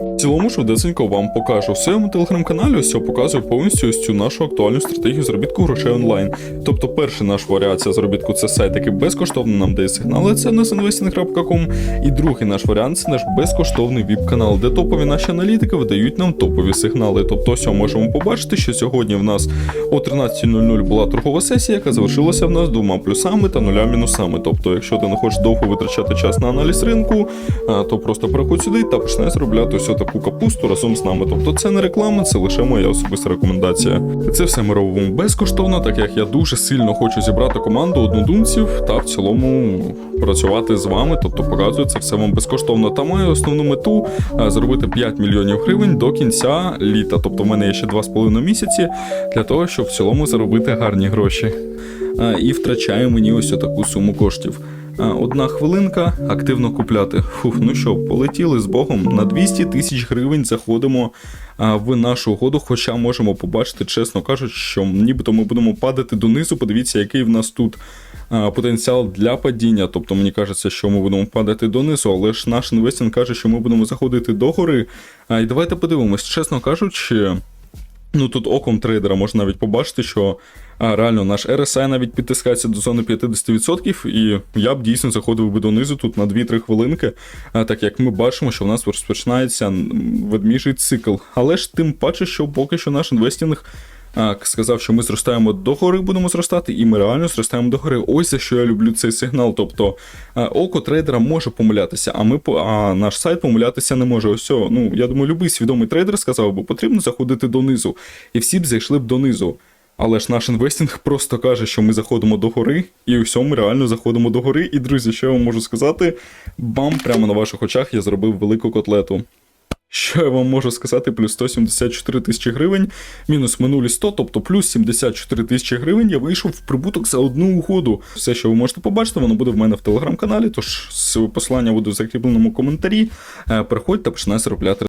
В цілому швидесенько вам покажу. В своєму телеграм-каналі ось я показую повністю цю нашу актуальну стратегію заробітку грошей онлайн. Тобто, перша наша варіація заробітку це сайт, який безкоштовно нам дає сигнали, це nasinvesting.com. І другий наш варіант це наш безкоштовний віп-канал, де топові наші аналітики видають нам топові сигнали. Тобто, ось ми можемо побачити, що сьогодні в нас о 13.00 була торгова сесія, яка завершилася в нас двома плюсами та нуля мінусами. Тобто, якщо ти не хочеш довго витрачати час на аналіз ринку, то просто переходь сюди та почни заробляти ось таку капусту разом з нами. Тобто, це не реклама, це лише моя особиста рекомендація. Це все ми робимо безкоштовно, так як я дуже сильно хочу зібрати команду однодумців та в цілому працювати з вами. Тобто, показую це все вам безкоштовно. Та маю основну мету а, заробити 5 мільйонів гривень до кінця літа. Тобто, в мене є ще 2,5 місяці для того, щоб в цілому заробити гарні гроші. І втрачає мені ось таку суму коштів. А, Одна хвилинка активно купляти. Фух, ну що, полетіли з Богом. На 200 тисяч гривень заходимо а, в нашу угоду, хоча можемо побачити, чесно кажучи, що нібито ми будемо падати донизу. Подивіться, який в нас тут а, потенціал для падіння. Тобто мені кажеться, що ми будемо падати донизу, але ж наш інвестинг каже, що ми будемо заходити догори. І давайте подивимось, чесно кажучи. Ну тут оком трейдера можна навіть побачити, що а, реально наш RSI навіть підтискається до зони 50%, і я б дійсно заходив би донизу тут на 2-3 хвилинки, а, так як ми бачимо, що в нас розпочинається ведміжий цикл. Але ж тим паче, що поки що наш інвестінг. Сказав, що ми зростаємо догори, будемо зростати, і ми реально зростаємо догори. Ось за що я люблю цей сигнал. Тобто око трейдера може помилятися, а ми а наш сайт помилятися не може. Ось, ну я думаю, любий свідомий трейдер сказав би, потрібно заходити донизу, і всі б зайшли б донизу. Але ж наш інвестинг просто каже, що ми заходимо до гори, і усьому ми реально заходимо до гори. І друзі, що я вам можу сказати? Бам, прямо на ваших очах я зробив велику котлету. Що я вам можу сказати? Плюс 174 тисячі гривень, мінус минулі 100, тобто плюс 74 тисячі гривень я вийшов в прибуток за одну угоду. Все, що ви можете побачити, воно буде в мене в телеграм-каналі, тож посилання буде в закріпленому коментарі. Е, Переходьте починайте заробляти